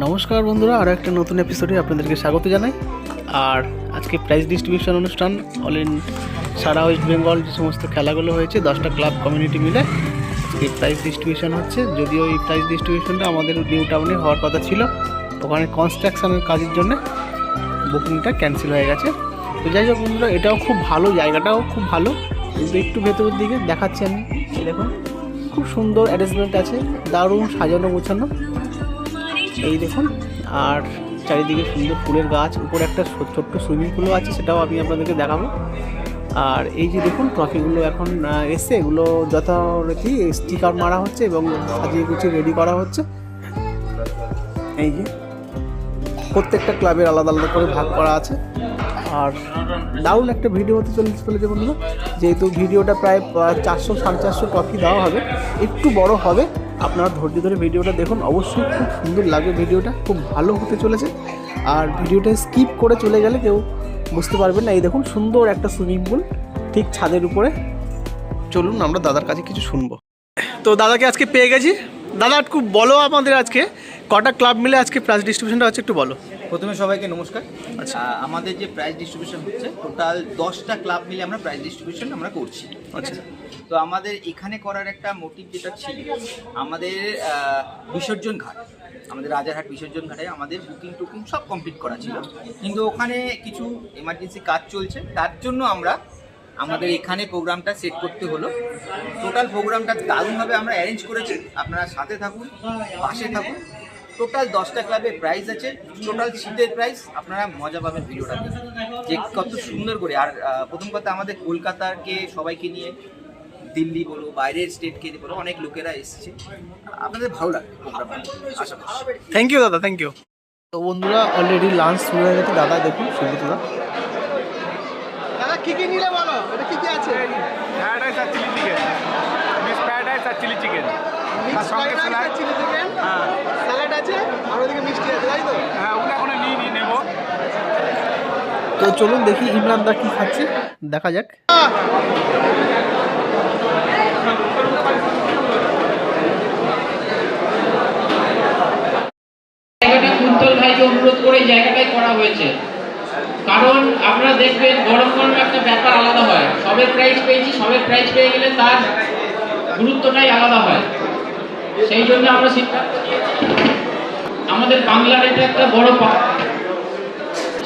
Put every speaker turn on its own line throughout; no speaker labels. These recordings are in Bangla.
নমস্কার বন্ধুরা আরও একটা নতুন এপিসোডে আপনাদেরকে স্বাগত জানাই। আর আজকে প্রাইজ ডিস্ট্রিবিউশন অনুষ্ঠান অল ইন সারা ওয়েস্ট বেঙ্গল যে সমস্ত খেলাগুলো হয়েছে, দশটা ক্লাব কমিউনিটি মিলে আজকে প্রাইজ ডিস্ট্রিবিউশন হচ্ছে। যদিও এই প্রাইজ ডিস্ট্রিবিউশনটা আমাদের নিউ টাউনে হওয়ার কথা ছিল, ওখানে কনস্ট্রাকশনের কাজের জন্য বুকিংটা ক্যান্সেল হয়ে গেছে। তো যাই হোক বন্ধুরা, এটাও খুব ভালো, জায়গাটাও খুব ভালো। কিন্তু একটু ভেতরের দিকে দেখাচ্ছি আমি দেখুন, খুব সুন্দর অ্যারেঞ্জমেন্ট আছে, দারুণ সাজানো গোছানো। এই দেখুন, আর চারিদিকে সুন্দর ফুলের গাছ, উপরে একটা ছোট্ট সুইমিং পুলও আছে, সেটাও আমি আপনাদেরকে দেখাবো। আর এই যে দেখুন ট্রফিগুলো এখন এসছে, এগুলো যথারীতি স্টিকার মারা হচ্ছে এবং সাজিয়ে গুছিয়ে রেডি করা হচ্ছে। এই যে, প্রত্যেকটা ক্লাবের আলাদা আলাদা করে ভাগ করা আছে। আর দারুণ একটা ভিডিও হতে চলে চলেছে বন্ধুরা, যেহেতু ভিডিওটা প্রায় চারশো সাড়ে চারশো কপি দেওয়া হবে, একটু বড় হবে আপনারা ধৈর্য ধরে ভিডিওটা দেখুন। অবশ্যই খুব সুন্দর লাগবে ভিডিওটা। খুব ভালো হতে চলেছে। আর ভিডিওটা স্কিপ করে চলে গেলে কেউ বুঝতে পারবেন না। এই দেখুন সুন্দর একটা সুইমিং পুল ঠিক ছাদের উপরে। চলুন আমরা দাদার কাছে কিছু শুনব। তো দাদাকে আজকে পেয়ে গেছি। দাদা একটু বলো আমাদের আজকে। কটা ক্লাব মিলে আজকে প্রাইজ ডিস্ট্রিবিউশনটা হচ্ছে একটু বলো।
প্রথমে সবাইকে নমস্কার।
আচ্ছা।
আমাদের যে প্রাইজ ডিস্ট্রিবিউশন হচ্ছে টোটাল দশটা ক্লাব মিলে আমরা প্রাইজ ডিস্ট্রিবিউশন আমরা করছি।
আচ্ছা।
তো আমাদের এখানে করার একটা মোটিভ যেটা ছিল, আমাদের বিসর্জন ঘাট। আমাদের রাজারহাট বিসর্জন ঘাটে আমাদের বুকিং টুকিং সব কমপ্লিট করা ছিল। কিন্তু ওখানে কিছু এমার্জেন্সি কাজ চলছে, তার জন্য আমরা, আমাদের এখানে প্রোগ্রামটা সেট করতে হলো। টোটাল প্রোগ্রামটা দারুণভাবে আমরা অ্যারেঞ্জ করেছি। আপনারা সাথে থাকুন, পাশে থাকুন। টোটাল দশটা ক্লাবে প্রাইজ আছে। টোটাল সিটের প্রাইস আপনারা মজা পাবেন ভিডিওটা যে কত সুন্দর করে, আর প্রথম কথা আমাদের কলকাতাকে সবাইকে নিয়ে দিল্লি বলো বাইরের স্টেটকে বলো অনেক লোকেরা এসছে। আপনাদের ভালো লাগবে প্রোগ্রামটা আশা করছি।
থ্যাংক ইউ দাদা থ্যাংক ইউ তো বন্ধুরা অলরেডি লাঞ্চ শুরু হয়ে গেছে। দাদা দেখুন সুব্রত দাদা কি কি নিলে বলো? এটা কি কি আছে?
ফ্রাইড রাইস আর chilli chicken mix fried rice আর চিলি চিকেন
মিক্স
সঙ্গে
fried rice
salad?
Chilli chicken
হ্যাঁ।
স্যালাড আছে? আর ওদিকে মিষ্টি আছে তাই তো?
হ্যাঁ ওগুলো এখনও নিয়ে নিয়ে নেব।
তো চলুন দেখি ইমরান দা কি খাচ্ছে। দেখা যাক।
কারণ আপনারা দেখবেন গরম গরম একটা ব্যাপার আলাদা হয়। সবের প্রাইজ পেয়েছি, সবের প্রাইজ পেয়ে গেলে তার গুরুত্বটাই আলাদা হয়। সেই জন্য আমরা সিদ্ধান্ত আমাদের বাংলার এটা একটা বড়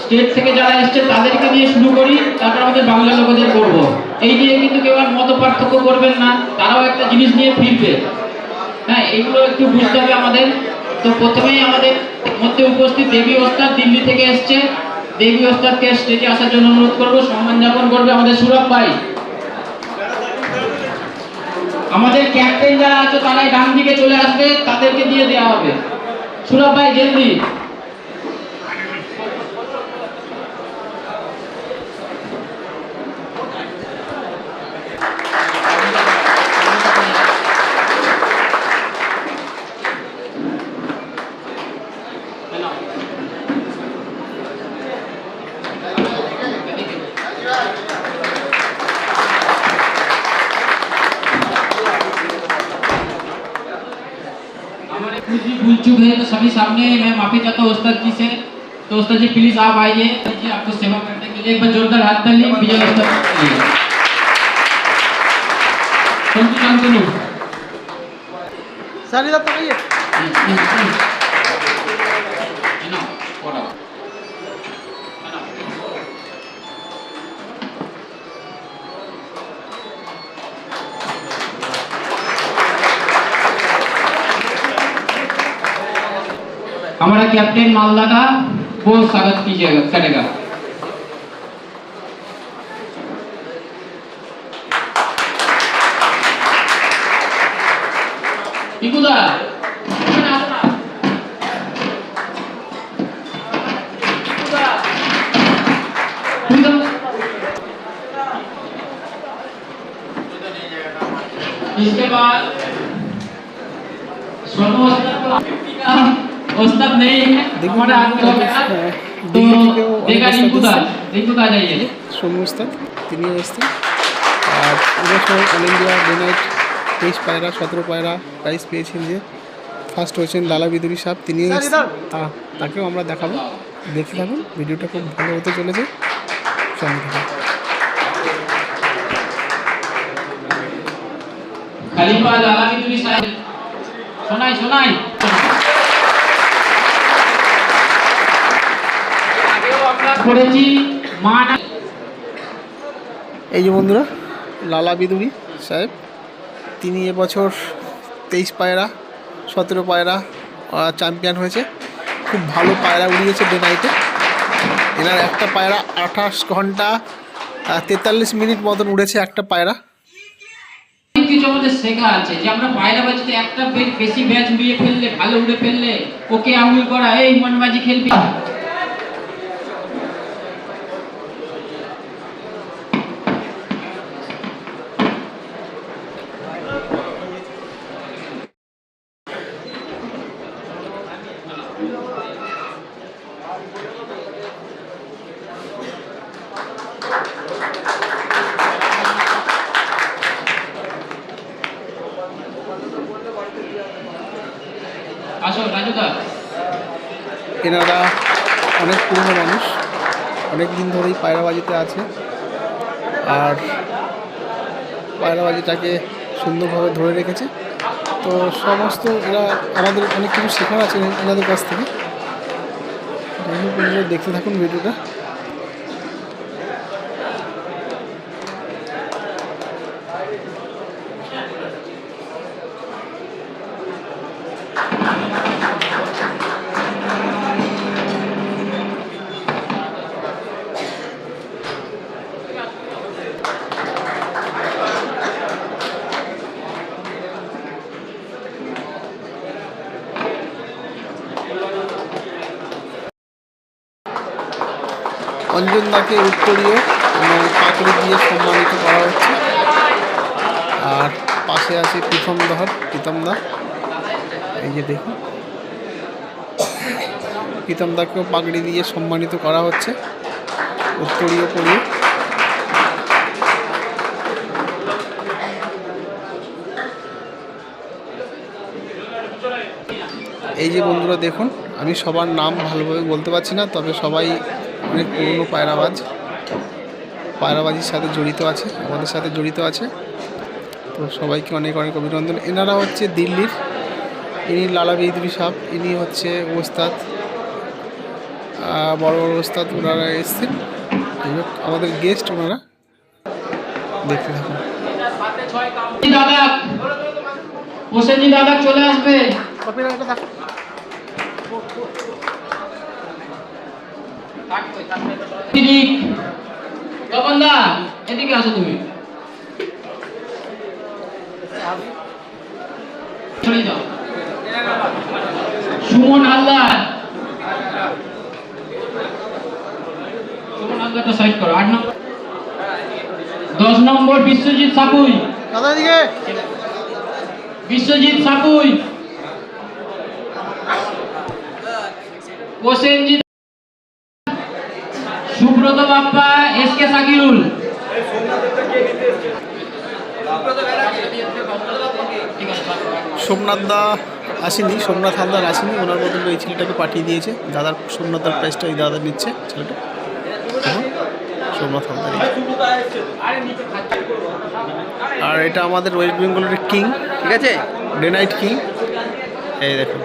স্টেট থেকে যারা এসছে তাদেরকে দিয়ে শুরু করি, তারপর আমাদের বাংলা লোকেদের করব। এই নিয়ে কিন্তু কেউ আর মত পার্থক্য করবেন না, তারাও একটা জিনিস নিয়ে ফিরবে। হ্যাঁ এইগুলো একটু বুঝতে হবে আমাদের। তো প্রথমেই আমাদের মধ্যে উপস্থিত দেবী ওস্তাদ দিল্লি থেকে এসছে। দেবী ওস্তাদকে স্টেজে আসার জন্য অনুরোধ করব, সম্মান যাপন করবে আমাদের সুরভ ভাই। আমাদের ক্যাপ্টেন যারা আছে, তারাই ডান দিকে চলে আসবে, তাদেরকে দিয়ে দেওয়া হবে। সুরভ ভাই, জলদি। हैं मैं माफ़ी चाहता हूँ उस्ताद जी से। तो उस्ताद जी प्लीज़ आप आइए जी आपको सेवा करने के लिए। एक बार जोरदार हाथ ताली विजय उस्ताद के लिए। कंटिन्यू
सारी बात तो
हमारा कैप्टन मालदा का वो स्वागत कीजिएगा करेगा। इसके बाद स्वर्ण ওস্তাদ নেই আমার আনতে হবে। হ্যাঁ, তো দেখা রিঙ্কুদা রিঙ্কুদা যাইয়ে
সমু ওস্তাদ তিনি ওস্তাদ আর এবছর অল ইন্ডিয়া ডোনাইট তেইশ পায়রা সতেরো পায়রা প্রাইজ পেয়েছেন যে। ফার্স্ট হয়েছেন লালা বিদুরী সাহেব তিনি তাকেও আমরা দেখাবো। দেখে থাকুন ভিডিওটা খুব ভালো হতে চলেছে। সঙ্গে থাকুন।
শোনাই শোনাই। করেছি মা
এই যে বন্ধুরা লালা বিদুরি সাহেব তিনি এবছর তেইশ পায়রা সতেরো পায়রা চ্যাম্পিয়ন হয়েছে। খুব ভালো পায়রা উড়িয়েছে ডে নাইটে এনার একটা পায়রা আঠাশ ঘণ্টা তেতাল্লিশ মিনিট মতন উড়েছে একটা পায়রা।
কিছু আমাদের শেখা আছে যে আমরা পায়রা বাজিতে একটা বেশি ব্যাচ উড়িয়ে ফেললে ভালো উড়ে ফেললে ওকে আঙুল করা এই মনবাজি খেলবি।
এনারা অনেক পুরনো মানুষ, অনেক দিন ধরেই পায়রাবাজিতে আছে। আর পায়রাবাজিটাকে সুন্দরভাবে ধরে রেখেছে। তো সমস্ত এরা আমাদের অনেক কিছু শেখার আছে এনাদের কাছ থেকে। দেখতে থাকুন ভিডিওটা। অঞ্জন দাকে উত্তরীয় এবং পাকড়ি দিয়ে সম্মানিত করা হচ্ছে। আর পাশে আছে প্রীতম দহর, প্রীতম দা। এই যে দেখুন। প্রীতম দাকেও পাগড়ি দিয়ে সম্মানিত করা হচ্ছে। উত্তরীয় পরিয়ে এই যে বন্ধুরা দেখুন, আমি সবার নাম ভালোভাবে বলতে পারছি না, তবে সবাই অনেক পুরনো পায়রাবাজ। পায়রাবাজির সাথে জড়িত আছে আমাদের সাথে জড়িত আছে। তো সবাইকে অনেক অনেক অভিনন্দন। এনারা হচ্ছে দিল্লির ইনি লালা বেদুরি সাহেব ইনি হচ্ছে ওস্তাদ। বড় বড় ওস্তাদ ওনারা এসছেন। আমাদের গেস্ট ওনারা। দেখতে থাকুন।
দাদা হোসেনজি দাদা চলে আসবে। দিদিক এদিকে আসো তুমি। চলে যাও। সুমন হালদার। সুমন হালদারটা সাইড করো। আট নম্বর দশ নম্বর বিশ্বজিৎ সাপুই বিশ্বজিৎ সাপুই সুব্রত বাপ্পা, এস কে সাকিরুল।
সোমনাথ দা আসেনি, সোমনাথ হালদার আসেনি, ওনার বদলে ওই ছেলেটাকে পাঠিয়ে দিয়েছে। দাদার সোমনাথদার প্রাইসটা এই দাদা নিচ্ছে ছেলেটা। সোমনাথ হালদার। আর এটা আমাদের ওয়েস্ট বেঙ্গলের কিং,
ঠিক আছে?
Day night king. এই দেখুন।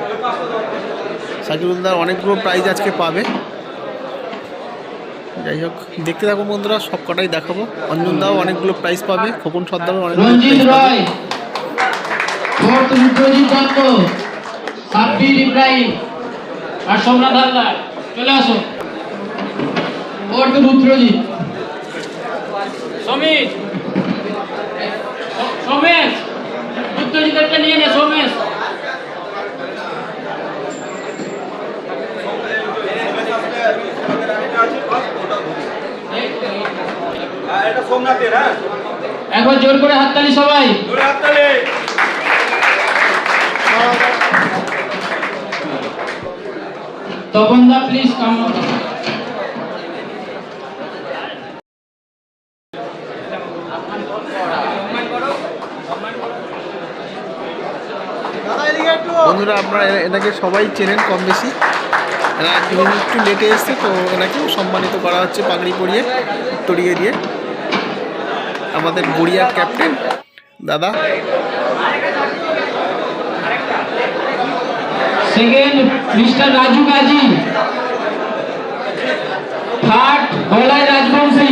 সাকিরুলদার অনেকগুলো প্রাইজ আজকে পাবে। যাই হোক দেখতে থাকুন বন্ধুরা সব কটাই দেখাবো। অঞ্জন দাও অনেকগুলো প্রাইজ পাবে খোকন সর্দারও অনেকগুলো প্রাইজ পাবে।
রুদ্রজিৎ ইব্রাহিম আর সোমনাথ হালদার চলে আসো। রুদ্রজিৎ সমীর সোমেশ রুদ্রজিৎটা নিয়ে নে সোমেশ
এটা সোমনাথের হ্যাঁ
একবার জোর করে হাততালি সবাই।
জোরে হাততালি।
তপন দা প্লিজ কাম
বন্ধুরা আপনারা এনাকে সবাই চেনেন কম বেশি। এরা একটু লেটে এসছে তো এনাকেও সম্মানিত করা হচ্ছে পাগড়ি পরিয়ে তরিয়ে দিয়ে। আমাদের গড়িয়ার ক্যাপ্টেন দাদা
second mister Raju Gazi third Bholai Rajbanshi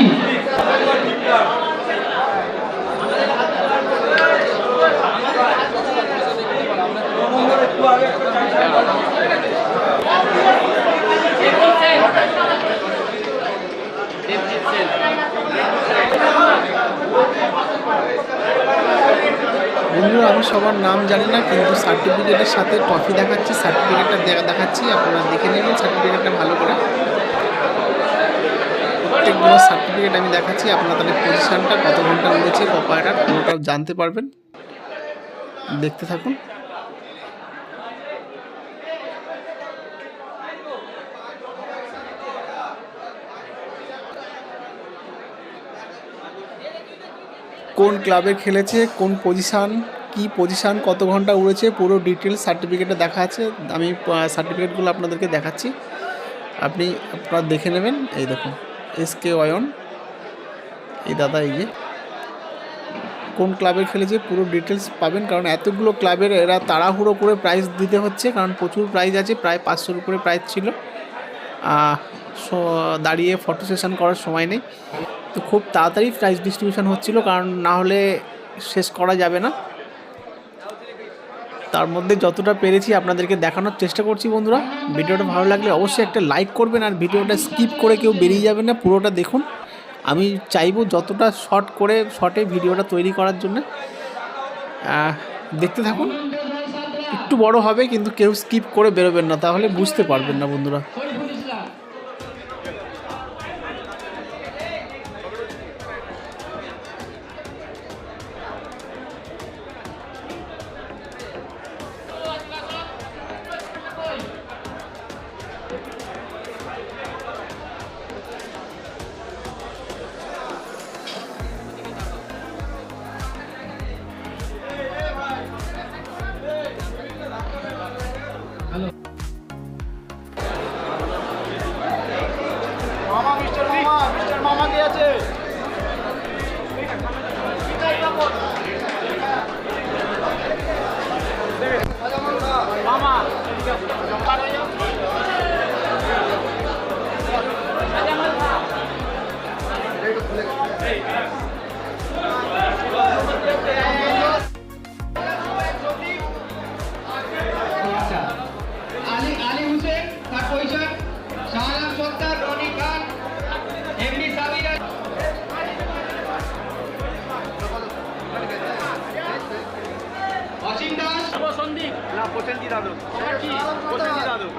বন্ধুরা আমি সবার নাম জানি না, কিন্তু সার্টিফিকেটের সাথে ট্রফি দেখাচ্ছি সার্টিফিকেটটা দেখাচ্ছি, আপনারা দেখে নেবেন সার্টিফিকেটটা ভালো করে। প্রত্যেকগুলো সার্টিফিকেট আমি দেখাচ্ছি, আপনারা তাদের পজিশানটা কত ঘণ্টা উড়েছে কপায়টার পুরোটা জানতে পারবেন। দেখতে থাকুন। কোন ক্লাবে খেলেছে, কোন পজিশান কি পজিশান কত ঘণ্টা উড়েছে, পুরো ডিটেলস সার্টিফিকেটে দেখা আছে। আমি সার্টিফিকেটগুলো আপনাদেরকে দেখাচ্ছি। আপনি, আপনারা দেখে নেবেন। এই দেখুন এস কে অয়ন এই দাদা, এই যে। কোন ক্লাবে খেলেছে, পুরো ডিটেলস পাবেন। কারণ এতগুলো ক্লাবের এরা তাড়াহুড়ো করে প্রাইজ দিতে হচ্ছে। কারণ প্রচুর প্রাইজ আছে, প্রায় পাঁচশোর উপরে প্রাইজ ছিল। দাঁড়িয়ে ফটো সেশন করার সময় নেই। তো খুব তাড়াতাড়ি প্রাইজ ডিস্ট্রিবিউশন হচ্ছিল, কারণ না হলে শেষ করা যাবে না। তার মধ্যে যতটা পেরেছি আপনাদেরকে দেখানোর চেষ্টা করছি বন্ধুরা। ভিডিওটা ভালো লাগলে অবশ্যই একটা লাইক করবেন আর ভিডিওটা স্কিপ করে কেউ বেরিয়ে যাবেন না, পুরোটা দেখুন। আমি চাইব যতটা শর্ট করে শর্টে ভিডিওটা তৈরি করার জন্য। দেখতে থাকুন। একটু বড় হবে, কিন্তু কেউ স্কিপ করে বেরোবেন না, তাহলে বুঝতে পারবেন না বন্ধুরা।
অসীম দাস।
সন্দীপ না দাদু দাদু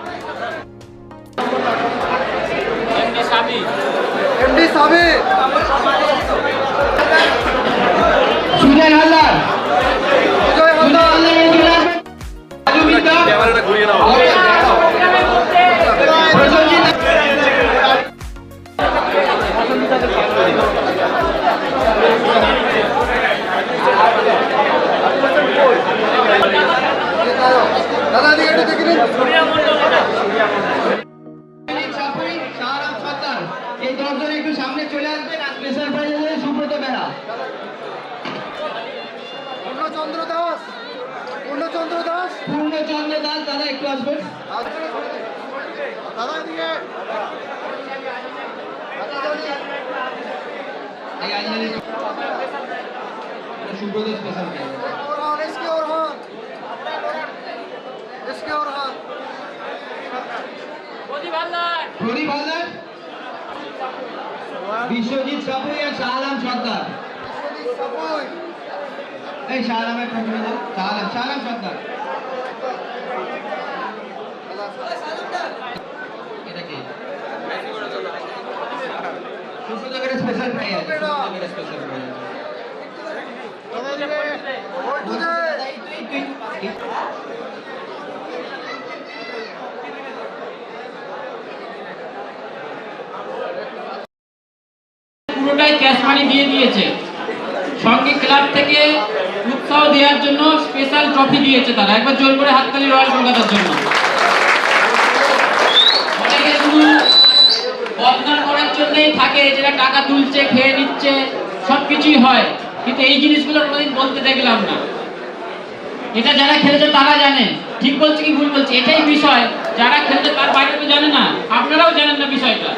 সাবি।
এমডি সাবে।
হালদার। হালদার।
ঘুরিয়ে নাও। দাদা দিকে একটু দেখে নিন
এই দশজন একটু সামনে চলে আসবেন আর স্পেশাল প্রাইজ আছে সুব্রত বেড়া
পূর্ণচন্দ্র দাস পূর্ণচন্দ্র দাস
পূর্ণচন্দ্র দাস দাদা একটু আসবেন
দাদা দিকে
সুব্রত স্পেশাল প্রাইজ প্রদীপ হালদার বিশ্বজিৎ সাপুই আর শাহরাম সর্দার এই দাও শাহরাম শাহরাম সর্দার এটা কি সুব্রতকের স্পেশাল প্রাইজ প্রাইজ
দিকে বল্টু দে
পুরোটাই ক্যাশ মানি দিয়ে দিয়েছে। সঙ্গে ক্লাব থেকে উৎসাহ দেওয়ার জন্য স্পেশাল ট্রফি দিয়েছে তারা। একবার জোর করে হাততালি রয়্যাল কলকাতার জন্য। টাকা তুলছে, খেয়ে নিচ্ছে হয়। কিন্তু এই জিনিসগুলো বলতে দেখলাম না। এটা যারা তারা জানে। ঠিক বলছে কি ভুল বলছে? এটাই বিষয়। যারা খেলেছে তার তো জানে না। আপনারাও জানেন না বিষয়টা।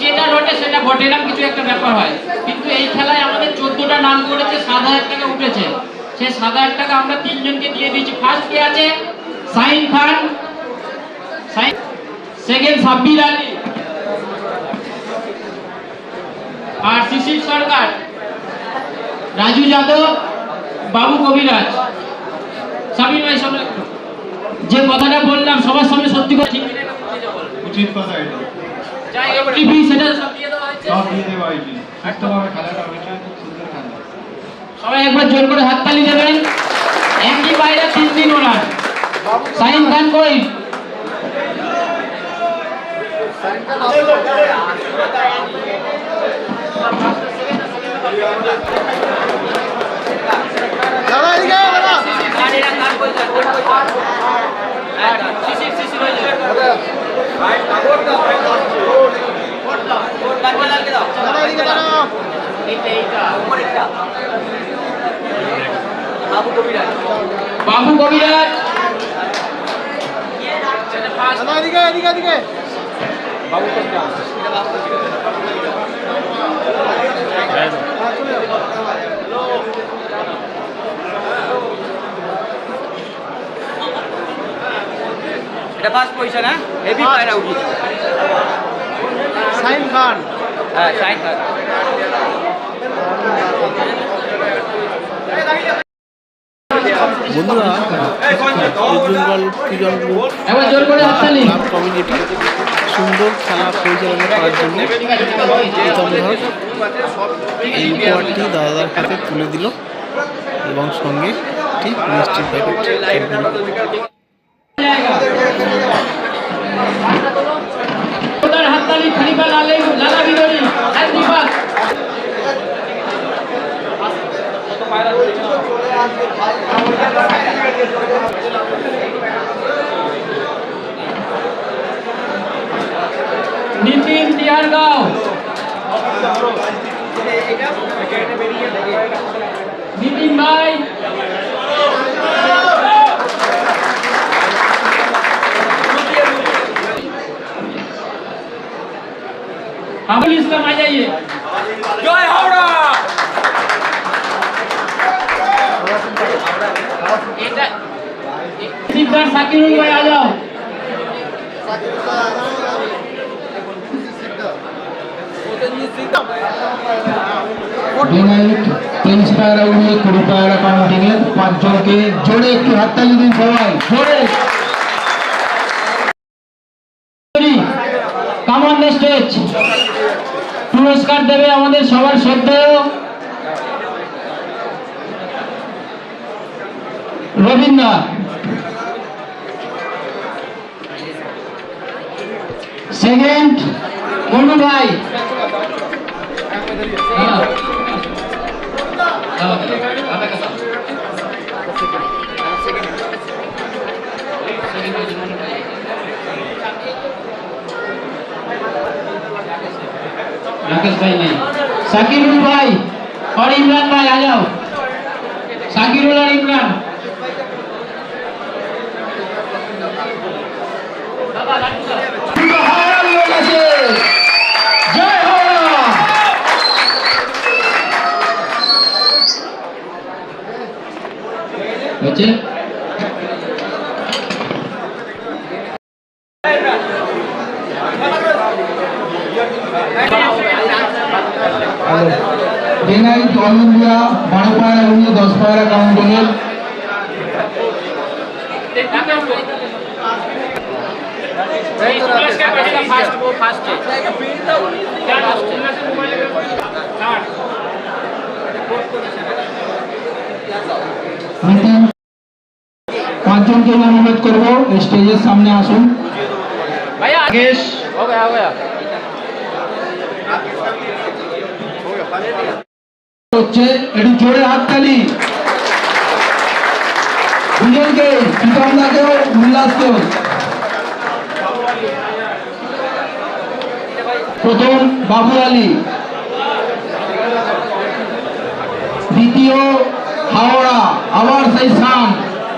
যেটা রটে সেটা ঘটে এরকম কিছু একটা ব্যাপার হয়। কিন্তু এই খেলায় আমাদের চোদ্দটা নাম করেছে সাত হাজার টাকা উঠেছে। সেই সাত হাজার টাকা আমরা তিনজনকে দিয়ে দিয়েছি। ফার্স্ট কে আছে সাইন খান। সেকেন্ড সাব্বির আলী। আর শিশির সরকার। রাজু যাদব, বাবু কবিরাজ। সাবির ভাই একটু। যে কথাটা বললাম, সবার সামনে সত্যি কথা।
উচিত কথা এটা।
যাই হোক, টিভি সেটা সব দিয়ে দেওয়া হয়েছে
সব দিয়ে দেওয়া হয়েছে সুস্থভাবে খেলাটা হয়েছে খুব সুন্দর খেলা
সবাই একবার জোর করে হাততালি দেবেন একই বাইরে তিন দিন ওরান সাইন খান কই বাবু কবিরাজ সেটা first।
এটা ফার্স্ট পজিশন হ্যাঁ? হেভি পায়রা উঠিয়েছে
সাইন খান।
হ্যাঁ সাইন খান
বন্ধুরা ওয়েস্ট বেঙ্গল ক্রিকেট গ্রুপ
একবার জোর করে
ক্লাব কমিউনিটি সুন্দর খেলা পরিচালনা করার জন্য এই উপহারটি দাদার হাতে তুলে দিল এবং সঙ্গে ঠিক মিষ্টির প্যাকেট
হাততালি লালে বিদরি नितिन तियारगांव। नितिन भाई। हम इस्लाम आ जाइए
जय
हावड़ा! শিবদার সাকিরুল ভাই
আ যাও পাঁচজনকে জোরে একটু হাততালি দিন সবাই জোরে।
কামান স্টেজ পুরস্কার দেবে আমাদের সবার শ্রদ্ধেয়। রবীন্দ্র সেকেন্ড মনু ভাই হ্যাঁ। দাও, দাও, দাও, দাও, দাও। Second হয়েছে মনু ভাই। राकेश भाई नहीं साकिरुल भाई और इमरान भाई आ जाओ साकिरुल और इमरान হচ্ছে
অল ইন্ডিয়া বারো পায়রা উড়িয়ে দশ পায়রা কাউন্টিং এর পাঁচজনকে অনুরোধ করব স্টেজের সামনে আসুন। হচ্ছে একটু জোরে হাততালি। দুজনকে প্রীতমদাকেও উল্লাসকেও প্রথম বাবুর আলী। দ্বিতীয় হাওড়া আবার সেই শাম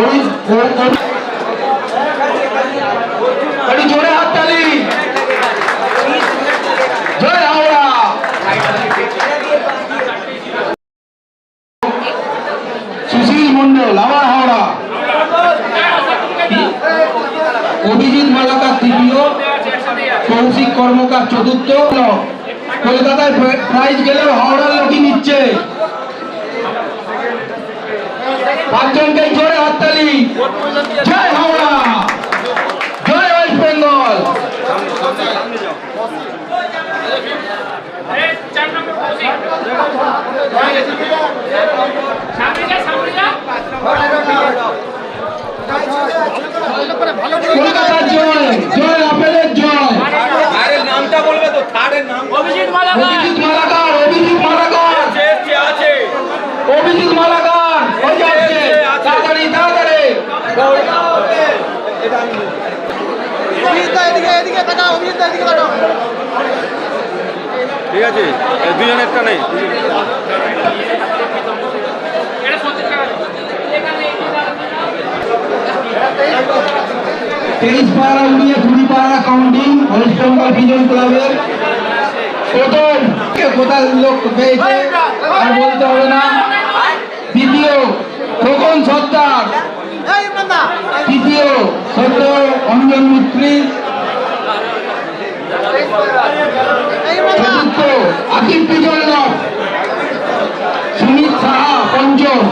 ও- ও- একটু জয় অভিজিৎ মালাকার তৃতীয়। কৌশিক কর্মকার, চতুর্থ। কলকাতায় প্রাইজ গেলেও হাওড়ার লোকই নিচ্ছে। পাঁচজনকে জোরে হাততালি জয় হাওড়া। জয় ওয়েস্ট বেঙ্গল। কলকাতার জয় জয় আপেলের জয়। অভিজিৎ মালাকার অভিজিৎ মালাকার। অভিজিৎ মালাকার। ওই যে আসছে। তাড়াতাড়ি তাড়াতাড়ি
ঠিক আছে, এই দুজনের একটা নেই।
তেইশ পাড়া উড়িয়ে কুড়ি পাড়া কাউন্টিং ওয়েস্ট বেঙ্গল ভিজন ক্লাবের প্রথম। কোথায় লোক পেয়েছে, আর বলতে হবে না। দ্বিতীয়, খোকন সর্দার। তৃতীয় সদ্য অঞ্জন মিত্রী। চতুর্থ আকিব বিজয় সুমিত সাহা পঞ্চম।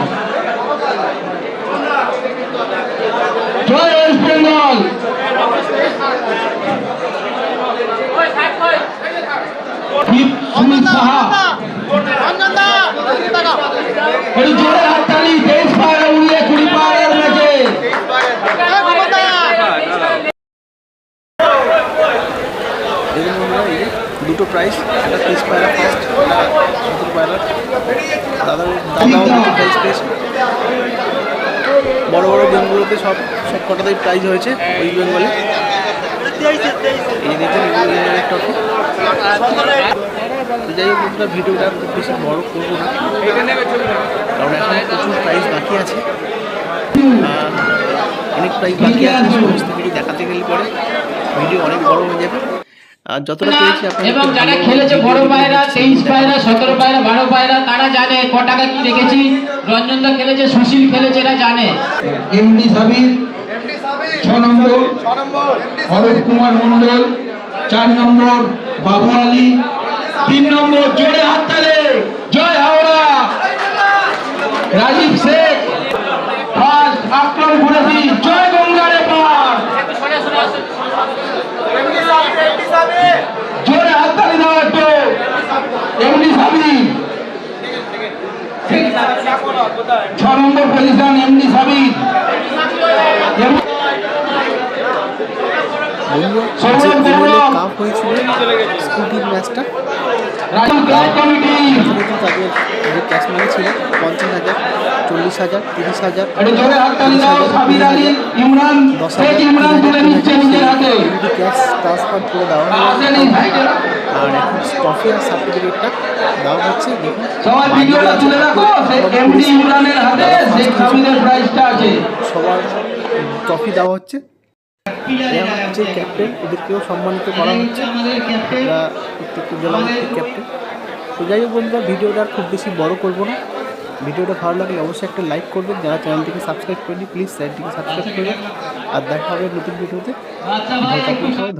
জয় ওয়েস্ট বেঙ্গল। সুমিত সাহা। জোরে হাততালি তেইশ পাড়া উড়িয়ে কুড়ি পাড়ার ম্যাচে
দেখুন বন্ধুরা এই যে দুটো প্রাইজ একটা তিরিশ পায়রা ফার্স্ট একটা সত্তর পায়রা দাদার দাদাও দুটো প্রাইজ পেয়েছে বড় বড় গেমগুলোতে সব সব কটাতেই প্রাইজ হয়েছে ওই বেঙ্গলে। এই দেখুন যাই হোক বন্ধুরা ভিডিওটা বেশি বড় করব না। কারণ এখন প্রচুর প্রাইজ বাকি আছে। অনেক প্রাইজ বাকি আছে। সমস্ত কিছু দেখাতে গেলে পরে ভিডিও অনেক বড় হয়ে যাবে। আর যতটা পেরেছি
এবং যারা খেলেছে বড় পায়রা তেইশ পায়রা সতেরো পায়রা বারো পায়রা তারা জানে ক টাকা কি রেখেছি। রঞ্জন দা খেলেছে সুশীল খেলেছে এরা জানে।
এমডি সাবির ছ নম্বর অরূপ কুমার মন্ডল চার নম্বর বাবু আলী তিন নম্বর জোরে হাততালে জয় হাওড়া। রাজীব শেখ ফার্স্ট আকরম কুরেশি জয় গঙ্গারে পার। জোরে হাততালি দাও একটু। এমডি সাবি। ছ নম্বর পজিশন এমডি সাবি।
কাপ হয়েছিল। স্কুটির ম্যাচটা ক্যাশ মানি ছিল পঞ্চাশ হাজার চল্লিশ হাজার তিরিশ হাজার দশ হাজার ক্যাশ ট্রান্সফার করে দেওয়া আর এখন ট্রফি আর সার্টিফিকেটটা দেওয়া হচ্ছে দেখুন। সবার ট্রফি দেওয়া হচ্ছে। এরা হচ্ছে ক্যাপ্টেন ওদেরকেও সম্মানিত করা হচ্ছে এরা প্রত্যেকটি জেলা ক্যাপ্টেন তো যাই হোক বন্ধুরা ভিডিওটা খুব বেশি বড় করব না। ভিডিওটা ভালো লাগলে অবশ্যই একটা লাইক করবেন। যারা চ্যানেলটিকে সাবস্ক্রাইব করেনি প্লিজ চ্যানেলটিকে সাবস্ক্রাইব করবেন আর দেখা হবে নতুন ভিডিওতে। ধন্যবাদ।